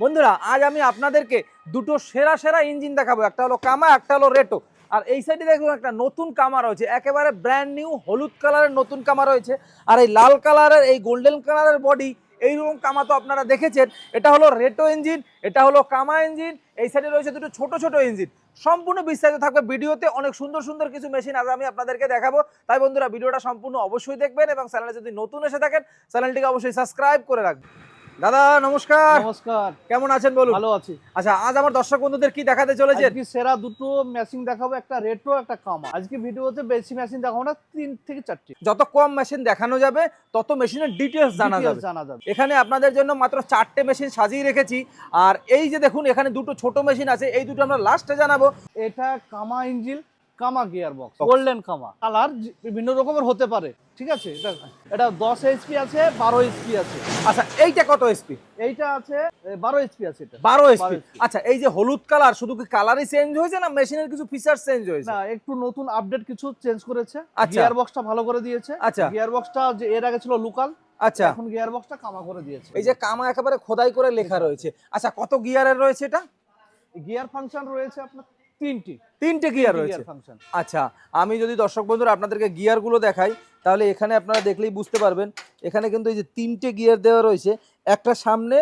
বন্ধুরা, আজ আমি আপনাদেরকে দুটো সেরা সেরা ইঞ্জিন দেখাবো। একটা হলো কামা একটা হলো রেটো আর এই সাইডে দেখুন একটা নতুন কামা রয়েছে। একেবারে ব্র্যান্ড নিউ হলুদ কালারের নতুন কামা রয়েছে। আর এই লাল কালারের এই গোল্ডেন কালারের বডি এইরকম কামা তো আপনারা দেখেছেন। এটা হলো রেটো ইঞ্জিন এটা হলো কামা ইঞ্জিন এই সাইডে রয়েছে দুটো ছোট ছোট ইঞ্জিন সম্পূর্ণ বিস্তারিত থাকবে ভিডিওতে। অনেক সুন্দর সুন্দর কিছু মেশিন আজ আমি আপনাদেরকে দেখাবো। তাই বন্ধুরা, ভিডিওটা সম্পূর্ণ অবশ্যই দেখবেন এবং চ্যানেলে যদি নতুন এসে থাকেন চ্যানেলটিকে অবশ্যই সাবস্ক্রাইব করে রাখবেন। দাদা নমস্কার। নমস্কার। কেমন আছেন বলুন? ভালো আছি। আচ্ছা আজ আমার দর্শক বন্ধুদের কি দেখাতে চলেছেন? আজকে সেরা দুটো মেশিন দেখাবো একটা রেট্রো একটা কামা আজকে ভিডিওতে বেশি মেশিন দেখাবো না তিন থেকে চারটি। যত কম মেশিন দেখানো যাবে তত মেশিনের ডিটেলস জানা যাবে। জানা যাবে। এখানে আপনাদের জন্য মাত্র চারটে মেশিন সাজিয়ে রেখেছি। আর এই যে দেখুন এখানে দুটো ছোট মেশিন আছে এই দুটো আমরা লাস্টে জানাব। এটা কামা ইঞ্জিল কামা গিয়ার বক্স গোল্ডেন কামা। কালার বিভিন্ন রকমের হতে পারে ঠিক আছে? এটা এটা দশ এইচপি আছে বারো এইচপি আছে। আচ্ছা এইটা কত এইচপি এইটা আছে বারো এইচপি আছে এটা। বারো এসপি 12 HP আচ্ছা এই যে হলুদ কালার শুধু কি কালারই চেঞ্জ হয়েছে না মেশিনের কিছু ফিচার চেঞ্জ হয়েছে? না একটু নতুন আপডেট কিছু চেঞ্জ করেছে। আচ্ছা। গিয়ার বক্সটা ভালো করে দিয়েছে। আচ্ছা। গিয়ার বক্সটা যে এর আগে ছিল লোকাল আচ্ছা। এখন গিয়ার বক্সটা কামা করে দিয়েছে। এই যে কামা একেবারে খোদাই করে লেখা রয়েছে। আচ্ছা কত গিয়ারের রয়েছে এটা? গিয়ার ফাংশন রয়েছে আপনার তিনটি। তিনটে গিয়ার রয়েছে। আচ্ছা আমি যদি দর্শক বন্ধুরা আপনাদেরকে গিয়ারগুলো দেখাই তাহলে এখানে আপনারা দেখলেই বুঝতে পারবেন এখানে কিন্তু এই যে তিনটে গিয়ার দেওয়া রয়েছে একটা সামনে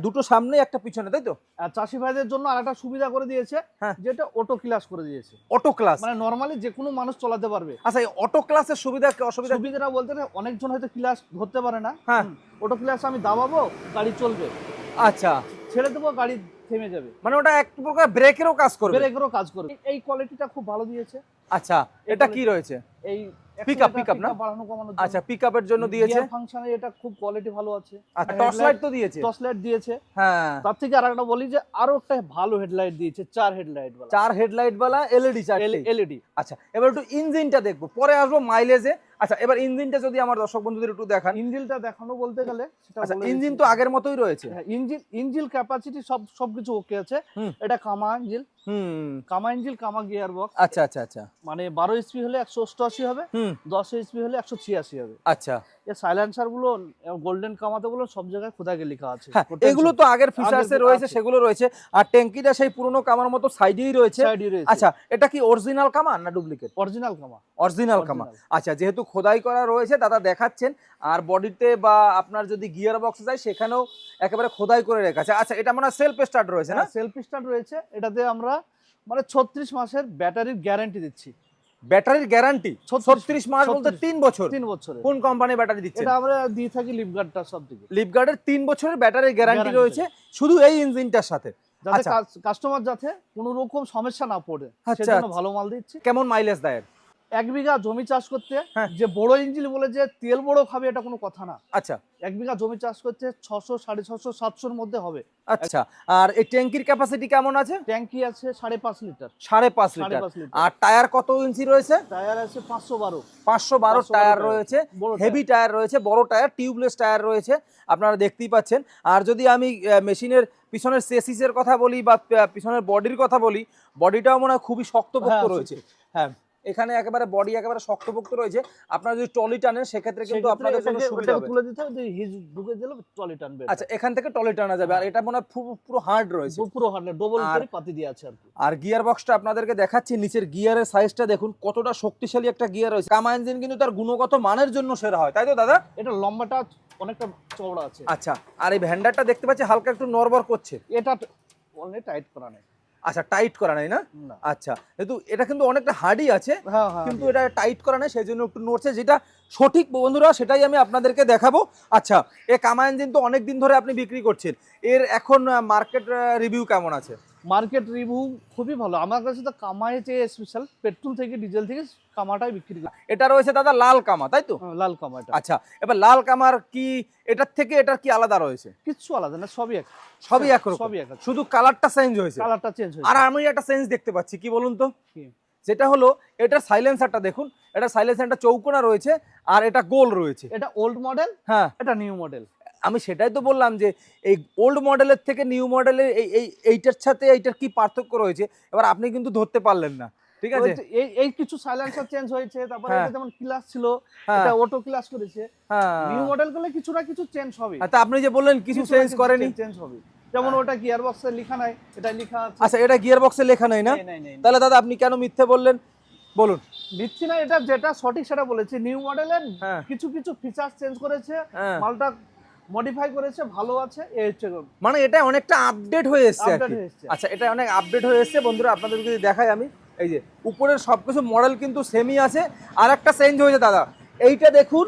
দুটো সামনে একটা পিছনে তাই তো? চাষি ভাইদের জন্য আরেকটা সুবিধা করে দিয়েছে হ্যাঁ। যেটা অটো ক্লাস করে দিয়েছে। অটো ক্লাস মানে নরমালি যে কোনো মানুষ চালাতে পারবে। আচ্ছা এই অটো ক্লাসের সুবিধা কি অসুবিধা? সুবিধাটা বলতে অনেকজন হয়তো ক্লাস ধরতে পারে না। হ্যাঁ। অটো ক্লাস আমি দাবাবো গাড়ি চলবে। আচ্ছা। ছেড়ে দেবো গাড়ি থেমে যাবে। মানে ওটা এক প্রকার ব্রেকেরও কাজ করবে। ব্রেকেরও কাজ করবে। এই কোয়ালিটিটা খুব ভালো দিয়েছে। আচ্ছা এটা কি রয়েছে? এই pick up না? বাড়ানো কমানো আচ্ছা পিক আপের জন্য দিয়েছে। ফাংশনে এটা খুব কোয়ালিটি ভালো আছে। আচ্ছা টর্চ লাইট তো দিয়েছে? টর্চ লাইট দিয়েছে। হ্যাঁ। তার থেকে আর একটা বলি যে আরও একটা ভালো হেডলাইট দিয়েছে চার হেডলাইট वाला চার হেডলাইট বালা এলইডি চারটে। এলইডি আচ্ছা এবার একটু ইঞ্জিনটা দেখব। পরে আসব মাইলেজে আচ্ছা এবার ইঞ্জিনটা যদি আমার দর্শক বন্ধুদের একটু দেখান। ইঞ্জিনটা দেখানো বলতে গেলে আচ্ছা ইঞ্জিন তো আগের মতোই রয়েছে? হ্যাঁ, ইঞ্জিন ইঞ্জিন ক্যাপাসিটি সব সবকিছু ওকে আছে। এটা কামা ইঞ্জিন। হুম। কামা ইঞ্জিন কামা গিয়ার বক্স আচ্ছা আচ্ছা আচ্ছা। মানে বারো এইচপি হলে একশো অষ্টআশি হবে দশ এইচপি হলে একশো ছিয়াশি হবে। আচ্ছা। এই সাইলেন্সারগুলো গোল্ডেন কামাতে গুলো সব জায়গায় খোদাকে লেখা আছে। হ্যাঁ এগুলো তো আগের ফিচার্সে রয়েছে সেগুলো রয়েছে। আর ট্যাঙ্কিটা সেই পুরনো কামার মতো সাইডেই রয়েছে। আচ্ছা এটা কি অরিজিনাল কামান না ডুপ্লিকেট অরিজিনাল কামা। অরিজিনাল কামা। আচ্ছা যেহেতু খোদাই করা রয়েছে দাদা দেখাচ্ছেন। আর বডিতে বা আপনার যদি গিয়ার বক্সে যায় সেখানেও একেবারে খোদাই করে রেখেছে আচ্ছা এটা মনে হয় সেলফ স্টার্ট রয়েছে না? সেলফ স্টার্ট রয়েছে। এটাতে আমরা মানে ছত্রিশ মাসের ব্যাটারির গ্যারান্টি দিচ্ছি। ব্যাটারির গ্যারান্টি ছত্রিশ মাস বলতে তিন বছর। তিন বছর কোন কোম্পানি ব্যাটারি দিচ্ছে? এটা আমরা দিয়ে থাকি লিপগার্ডটা সব দিকে লিপগার্ডের তিন বছরের ব্যাটারির গ্যারান্টি রয়েছে। শুধু এই ইঞ্জিনটার সাথে। যাতে আচ্ছা। কাস্টমার যাতে কোনো রকম সমস্যা না পড়ে আচ্ছা, সেজন্য আচ্ছা। ভালো মাল দিচ্ছি। কেমন মাইলেজ দেয়? এক বিঘা জমি চাষ করতে হ্যাঁ। যে বড় ইঞ্জিন বলে যে তেল বড় খাবে এটা কোনো কথা না। আচ্ছা। এক বিঘা জমি চাষ করতে ছশো সাড়ে ছশো সাতশোর মধ্যে হবে। আচ্ছা আর এই ট্যাঙ্কির ক্যাপাসিটি কেমন আছে? ট্যাঙ্কি আছে সাড়ে পাঁচ লিটার। সাড়ে পাঁচ লিটার। আর টায়ার কত ইঞ্চি রয়েছে? টায়ার আছে পাঁচশো বারো। পাঁচশো বারো টায়ার টায়ার। রয়েছে। Heavy tyre. রয়েছে বড় টায়ার টিউবলেস টায়ার রয়েছে আপনারা দেখতেই পাচ্ছেন। আর যদি আমি মেশিনের পিছনের সেসিসের কথা বলি বা পিছনের বডির কথা বলি বডিটাও মনে হয় খুবই শক্তপোক্ত হ্যাঁ, রয়েছে। হ্যাঁ। এখানে একেবারে বডি একেবারে শক্তপোক্ত রয়েছে। আপনারা যদি টলি টানেন সেক্ষেত্রে কিন্তু আপনাদের এটাকে- সুবিধা হবে। তুলে দিতে হবে হিজ ঢুকে দিলে ট্রলি টানবে। আচ্ছা এখান থেকে টলি টানা যাবে। আর এটা মনে হয় পুরো- হার্ড রয়েছে। পুরো হান্ড্রেড ডবল করে পাতি দিয়ে আছে আর আর গিয়ার বক্সটা আপনাদেরকে দেখাচ্ছি নিচের গিয়ারের সাইজটা দেখুন কতটা শক্তিশালী একটা গিয়ার রয়েছে। কামা ইঞ্জিন কিন্তু তার গুণগত মানের জন্য সেরা হয় তাই তো দাদা? এটা লম্বাটা অনেকটা চওড়া আছে। আচ্ছা আর এই ভ্যান্ডারটা দেখতে পাচ্ছি হালকা একটু নরবর করছে। এটা অনেক টাইট করা নেই। আচ্ছা টাইট করা নাই না? আচ্ছা কিন্তু এটা কিন্তু অনেকটা হার্ডই আছে হ্যাঁ হ্যাঁ কিন্তু এটা টাইট করা নাই সেই জন্য একটু নড়ছে। যেটা সঠিক বন্ধুরা সেটাই আমি আপনাদেরকে দেখাবো। আচ্ছা এ কামায়ন কিন্তু তো অনেক দিন ধরে আপনি বিক্রি করছেন। এর এখন মার্কেট রিভিউ কেমন আছে? মার্কেট রিভিউ খুবই ভালো। আমার কাছে তো কামাই চেয়ে স্পেশাল পেট্রোল থেকে ডিজেল থেকে কামাটাই বিক্রি করি। এটা রয়েছে দাদা লাল কামা তাই তো? হ্যাঁ, লাল কামাটা। আচ্ছা এবার লাল কামার কি এটার থেকে এটার কি আলাদা রয়েছে? কিচ্ছু আলাদা না সবই এক। সবই একরকম সবই এক শুধু কালারটা চেঞ্জ হয়েছে। কালারটা চেঞ্জ হয়েছে। আর আমি একটা চেঞ্জ দেখতে পাচ্ছি কি বলুন তো? কি? যেটা হলো এটার সাইলেন্সারটা দেখুন এটা সাইলেন্সারটা চৌকোনা রয়েছে আর এটা গোল রয়েছে। এটা ওল্ড মডেল হ্যাঁ। এটা নিউ মডেল আমি সেটাই তো বললাম যে এই ওল্ড মডেলের থেকে নিউ মডেলের এই এই এইটার সাথে এইটার কি পার্থক্য রয়েছে? এবার আপনি কিন্তু ধরতে পারলেন না ঠিক আছে? এই এই কিছু সাইলেন্সার চেঞ্জ হয়েছে তারপরে হ্যাঁ। এটা যেমন ক্লাস ছিল হ্যাঁ। এটা অটো ক্লাস করেছে। হ্যাঁ। নিউ মডেল করলে কিছু না কিছু চেঞ্জ হবে। তা আপনি যে বললেন কিছু চেঞ্জ করেনি। চেঞ্জ হবে। যেমন ওটা গিয়ার বক্সে লেখা নাই এটা লেখা আছে। আচ্ছা এটা গিয়ার বক্সে লেখা নেই না। তাহলে দাদা আপনি কেন মিথ্যে বললেন? বলুন। দিচ্ছি না এটা যেটা সঠিক সেটা বলেছি। নিউ মডেলের হ্যাঁ। কিছু কিছু ফিচার চেঞ্জ করেছে। হ্যাঁ। মালটা মডিফাই করেছে ভালো আছে এই হচ্ছে মানে এটা অনেকটা আপডেট হয়ে এসেছে হয়ে। আচ্ছা এটা অনেক আপডেট হয়ে এসেছে। বন্ধুরা আপনাদেরকে যদি দেখাই আমি এই যে উপরের সবকিছু মডেল কিন্তু সেমই আছে। আর একটা চেঞ্জ হয়েছে দাদা। এইটা দেখুন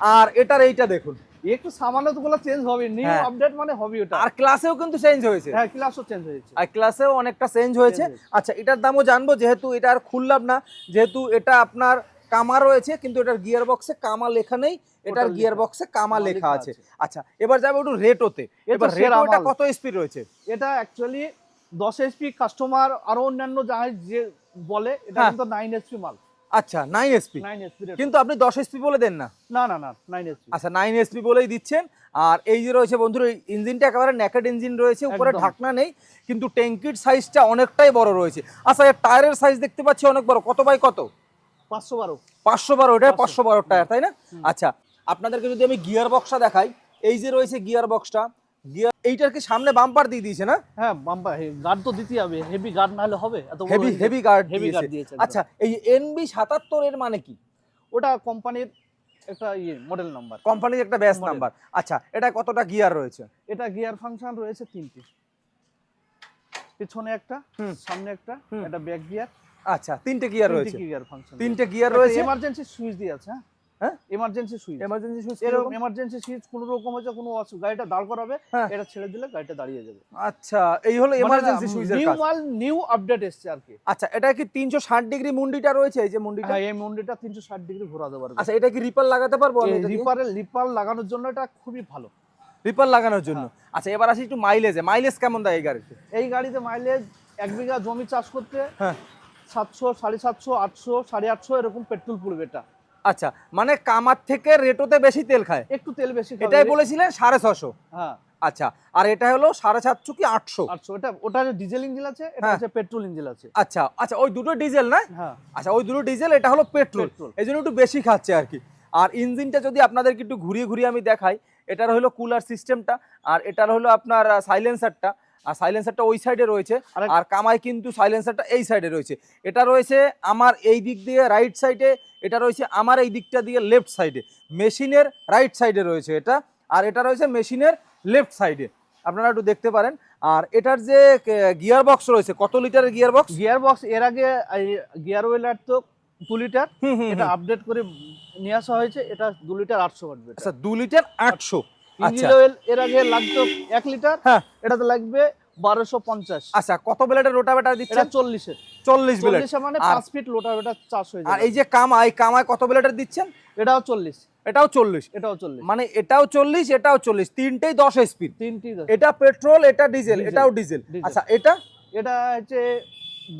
আর এটার এইটা দেখুন। একটু সামান্য তো গুলো চেঞ্জ হবে। নিউ হ্যাঁ। আপডেট মানে হবে ওটা। আর ক্লাসেও কিন্তু চেঞ্জ হয়েছে। হ্যাঁ ক্লাসও চেঞ্জ হয়েছে। আর ক্লাসেও অনেকটা চেঞ্জ হয়েছে। আচ্ছা এটার দামও জানব যেহেতু এটা আর খুললাম না যেহেতু এটা আপনার কামা রয়েছে কিন্তু এটার গিয়ার বক্সে কামা লেখা নেই এটার গিয়ার বক্সে কামা লেখা আছে। আচ্ছা এবার যাব একটু রেটোতে এবার রেটোটা কত স্পিড রয়েছে? এটা অ্যাকচুয়ালি দশ এসপি কাস্টমার আরও অন্যান্য যাই যে বলে এটা হ্যাঁ। কিন্তু নাইন এসপি মাল। আচ্ছা নাইন এসপি এসপি কিন্তু আপনি দশ এসপি বলে দেন না? না না না নাইন এসপি আচ্ছা নাইন এসপি বলেই দিচ্ছেন। আর এই যে রয়েছে বন্ধুরা ইঞ্জিনটা একেবারে ন্যাকেড ইঞ্জিন রয়েছে উপরে ঢাকনা নেই কিন্তু ট্যাঙ্কির সাইজটা অনেকটাই বড় রয়েছে। আচ্ছা টায়ারের সাইজ দেখতে পাচ্ছি অনেক বড়। কত বাই কত? পাঁচশো বারো। পাঁচশো বারো এটা পাঁচশো। বারো টায়ার তাই না? আচ্ছা আপনাদেরকে যদি আমি গিয়ার বক্সটা দেখাই এই যে রয়েছে গিয়ার বক্সটা গিয়ার এইটার কি সামনে বাম্পার দিয়ে দিয়েছে না? হ্যাঁ বাম্পার গার্ড তো দিতেই হবে হেভি গার্ড না হলে হবে এত বড় হেভি engine। হেভি গার্ড দিয়েছে। দিয়েছে আচ্ছা এই এনবি সাতাত্তর এর মানে কি? ওটা কোম্পানির একটা ইয়ে মডেল নাম্বার কোম্পানির একটা নাম্বার আচ্ছা এটা কতটা গিয়ার রয়েছে? এটা গিয়ার ফাংশন রয়েছে তিনটি। পিছনে একটা। সামনে একটা। এটা ব্যাক গিয়ার আচ্ছা তিনটে গিয়ার রয়েছে। গিয়ার ফাংশন তিনটে গিয়ার রয়েছে? এমার্জেন্সি সুইচ দিয়ে আছে হ্যাঁ? হ্যাঁ? এমার্জেন্সি সুইচ এমার্জেন্সি সুইচ এরকম এমার্জেন্সি সুইচ কোনো রকম হচ্ছে কোনো গাড়িটা দাঁড় করাবে হ্যাঁ। এটা ছেড়ে দিলে গাড়িটা দাঁড়িয়ে যাবে। আচ্ছা এই হলো এমার্জেন্সি সুইচের নিউ মাল নিউ আপডেট এসছে আর কি। আচ্ছা এটা কি তিনশো ষাট ডিগ্রি মুন্ডিটা রয়েছে এই যে মুন্ডিটা? হ্যাঁ এই তিনশো ষাট ডিগ্রি ঘোরাতে পারবে। আচ্ছা এটা কি রিপার লাগাতে পারব আমি লিপার লাগানোর জন্য এটা খুবই ভালো। রিপার লাগানোর জন্য? আচ্ছা এবার আসি একটু মাইলেজে মাইলেজ কেমন দেয় এই গাড়িতে? এই গাড়িতে মাইলেজ এক বিঘা জমি চাষ করতে হ্যাঁ। সাতশো সাড়ে সাতশো আটশো সাড়ে আটশো এরকম পেট্রোল পড়বে এটা। আচ্ছা মানে কামার থেকে রেটোতে বেশি তেল খায়? একটু তেল বেশি এটাই বলেছিলেন সাড়ে ছশো। হ্যাঁ। আচ্ছা আর এটা হলো সাড়ে সাতশো কি আটশো? আটশো এটা ওটা ডিজেল ইঞ্জিন আছে এটা হ্যাঁ। হচ্ছে পেট্রোল ইঞ্জিন আছে। আচ্ছা আচ্ছা ওই দুটো ডিজেল না? হ্যাঁ। আচ্ছা ওই দুটো ডিজেল এটা হলো পেট্রোল। পেট্রোল। এই জন্য একটু বেশি খাচ্ছে আর কি। আর ইঞ্জিনটা যদি আপনাদেরকে একটু ঘুরিয়ে ঘুরিয়ে আমি দেখাই এটার হলো কুলার সিস্টেমটা আর এটার হলো আপনার সাইলেন্সারটা আর সাইলেন্সারটা ওই সাইডে রয়েছে। আর কামাই কিন্তু সাইলেন্সারটা এই সাইডে রয়েছে। এটা রয়েছে আমার এই দিক দিয়ে রাইট সাইডে এটা রয়েছে আমার এই দিকটা দিয়ে লেফট সাইডে মেশিনের রাইট সাইডে রয়েছে এটা আর এটা রয়েছে মেশিনের লেফট সাইডে আপনারা একটু দেখতে পারেন। আর এটার যে গিয়ার বক্স রয়েছে কত লিটারের গিয়ার বক্স গিয়ার বক্স এর আগে গিয়ার ওয়েলার তো দু লিটার এটা আপডেট করে নিয়ে আসা হয়েছে। এটা দু লিটার আটশো আচ্ছা দু লিটার আটশো। ইঞ্জিন আচ্ছা অয়েল এর আগে লাগতো এক লিটার হ্যাঁ। এটাতে লাগবে বারোশো পঞ্চাশ। আচ্ছা কত ব্লেডের রোটাভেটার এটা দিচ্ছেন? চল্লিশের। চল্লিশ ব্লেড। মানে পাঁচ ফিট এটা চাষ হয়ে আর এই যে কামাই কামায় কত ব্লেডের দিচ্ছেন? এটাও চল্লিশ। এটাও চল্লিশ। এটাও চল্লিশ। মানে এটাও চল্লিশ এটাও চল্লিশ। তিনটেই দশ স্পিড তিনটি এটা পেট্রোল এটা ডিজেল এটাও ডিজেল। আচ্ছা এটা? এটা হচ্ছে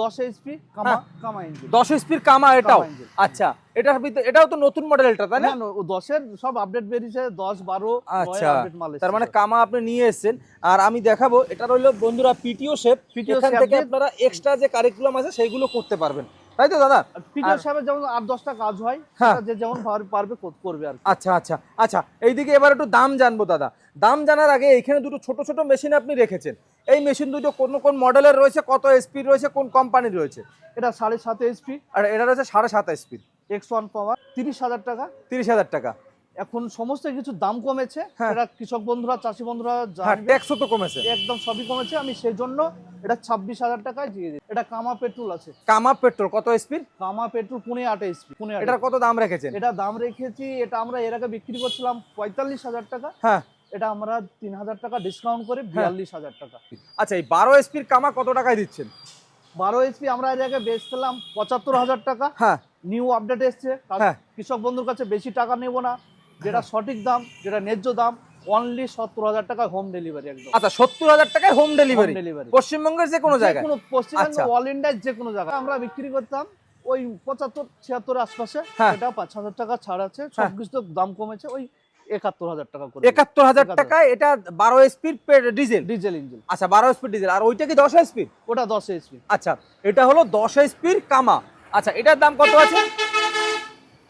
দশ এইচপি কামা হ্যাঁ। কামা ইঞ্জিন কামা এটাও? আচ্ছা এটাও তো নতুন মডেলটা তাই না? সব আপডেট বেরিয়েছে আচ্ছা তার মানে কামা আপনি নিয়ে এসেছেন। আর আমি দেখাবো এটা রইল বন্ধুরা পিটিও শেপ থেকে আপনারা এক্সট্রা যে কারিকুলাম আছে সেইগুলো করতে পারবেন। তাই তো দাদা? পিটিও সাহেবের যেমন আট দশটা কাজ হয় হ্যাঁ। যে যেমন পারবে করবে আর আচ্ছা আচ্ছা আচ্ছা এইদিকে এবার একটু দাম জানব দাদা। দাম জানার আগে এখানে দুটো ছোট ছোট মেশিন আপনি রেখেছেন। এই মেশিন দুটো কোন কোন মডেলের রয়েছে কত এসপি রয়েছে কোন কোম্পানির রয়েছে? এটা সাড়ে সাত এইচপি আর এটা রয়েছে সাড়ে সাত এসপি এক্স ওয়ান পাওয়ার তিরিশ হাজার টাকা। তিরিশ হাজার টাকা। এখন সমস্ত কিছু দাম কমেছে। হ্যাঁ। এটা কৃষক বন্ধুরা চাষি বন্ধুরা হ্যাঁ জানবে। ট্যাক্সও তো কমেছে। একদম সবই কমেছে। আমি সেই জন্য এটা ছাব্বিশ হাজার টাকায় দিয়ে দিই এটা কামা পেট্রোল আছে। কামা পেট্রোল কত স্পিড কামা পেট্রোল পুনে আট এইচপি পুনে এটার কত দাম রেখেছেন? এটা দাম রেখেছি এটা আমরা এর আগে বিক্রি করছিলাম পঁয়তাল্লিশ হাজার টাকা। হ্যাঁ। এটা আমরা তিন হাজার টাকা ডিসকাউন্ট করে বিয়াল্লিশ হাজার টাকা। আচ্ছা এই বারো স্পিড কামা কত টাকায় দিচ্ছেন? বারো এইচপি আমরা এর আগে বেচছিলাম পঁচাত্তর হাজার টাকা। হ্যাঁ। নিউ আপডেট এসছে। হ্যাঁ। কৃষক বন্ধুর কাছে বেশি টাকা নেব না। যেটা সঠিক দাম যেটা ন্যায্য দাম অনলি সত্তর হাজার টাকা হোম ডেলিভারি একদম। আচ্ছা সত্তর হাজার টাকায় হোম ডেলিভারি ডেলিভারি পশ্চিমবঙ্গের যে কোনো জায়গায়। কোনো পশ্চিমবঙ্গ আচ্ছা। অল ইন্ডিয়ার যে কোনো জায়গায়। আমরা বিক্রি করতাম ওই পঁচাত্তর ছিয়াত্তর আশপাশে। হ্যাঁ। এটা পাঁচ হাজার টাকা ছাড় আছে। সব কিছু দাম কমেছে। ওই একাত্তর হাজার টাকা করে একাত্তর হাজার এটা বারো স্পিড ডিজেল ডিজেল ইঞ্জিন আচ্ছা বারো স্পিড ডিজেল আর ওইটা কি দশ স্পিড ওটা দশ আচ্ছা এটা হলো দশ স্পিড কামা। আচ্ছা এটার দাম কত আছে?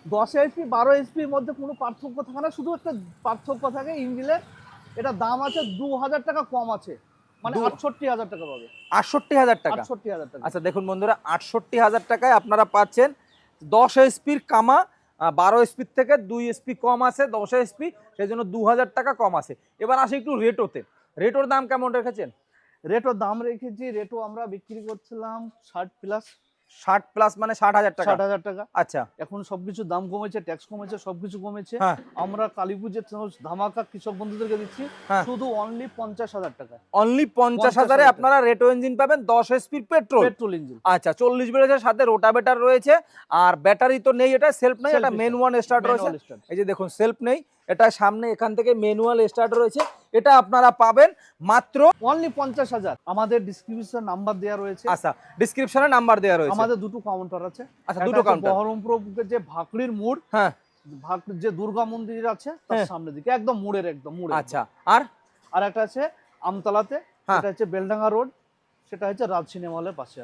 দশ বারো মধ্যে কোনো পার্থক্য থাকে না শুধু একটা পার্থক্য থাকে ইঞ্জিনের এটা দাম আছে দু হাজার টাকা কম আছে। মানে আটষট্টি হাজার টাকা পাবে। আটষট্টি হাজার টাকা। আটষট্টি হাজার টাকা। আচ্ছা দেখুন বন্ধুরা আটষট্টি হাজার টাকায় আপনারা পাচ্ছেন দশ এসপির কামা বারো এসপির থেকে দুই এসপি কম আছে, দশ এসপি সেই জন্য দু হাজার টাকা কম আছে। এবার আসি একটু রেটোতে। রেটোর দাম কেমন রেখেছেন? রেটও দাম রেখেছি, রেটো আমরা বিক্রি করছিলাম ষাট প্লাস ষাট প্লাস মানে ষাট হাজার টাকা। ষাট হাজার টাকা। আচ্ছা। এখন সবকিছু দাম কমেছে ট্যাক্স কমেছে সবকিছু কমেছে। হ্যাঁ। আমরা কালী পুজোর ধামাকা কৃষক বন্ধুদেরকে দিচ্ছি হ্যাঁ। শুধু অনলি পঞ্চাশ হাজার টাকা। অনলি পঞ্চাশ 50,000 হাজারে আপনারা রেটো ইঞ্জিন পাবেন দশ এসপির পেট্রোল পেট্রোল ইঞ্জিন আচ্ছা চল্লিশ বেড়েছে সাথে রোটাভেটার রয়েছে। আর ব্যাটারি তো নেই এটা সেলফ নেই এটা মেন ওয়ান স্টার্ট রয়েছে। এই যে দেখুন সেলফ নেই। এটা সামনে এখান থেকে ম্যানুয়াল স্টার্ট রয়েছে। এটা আপনারা পাবেন মাত্র অনলি পঞ্চাশ হাজার। আমাদের ডিসক্রিপশন নাম্বার দেওয়া রয়েছে। আচ্ছা ডিসক্রিপশনে নাম্বার দেওয়া রয়েছে। আমাদের দুটো কাউন্টার আছে। আচ্ছা দুটো কাউন্টার বহরমপুর যে ভাকড়ির মোড় হ্যাঁ। যে দুর্গা মন্দির আছে তার হ্যাঁ। সামনের দিকে একদম মোড়ের একদম মোড়ে আচ্ছা আর? আর একটা আছে আমতলাতে হ্যাঁ। সেটা হচ্ছে বেলডাঙ্গা রোড সেটা হচ্ছে রাজ সিনেমা হলের পাশে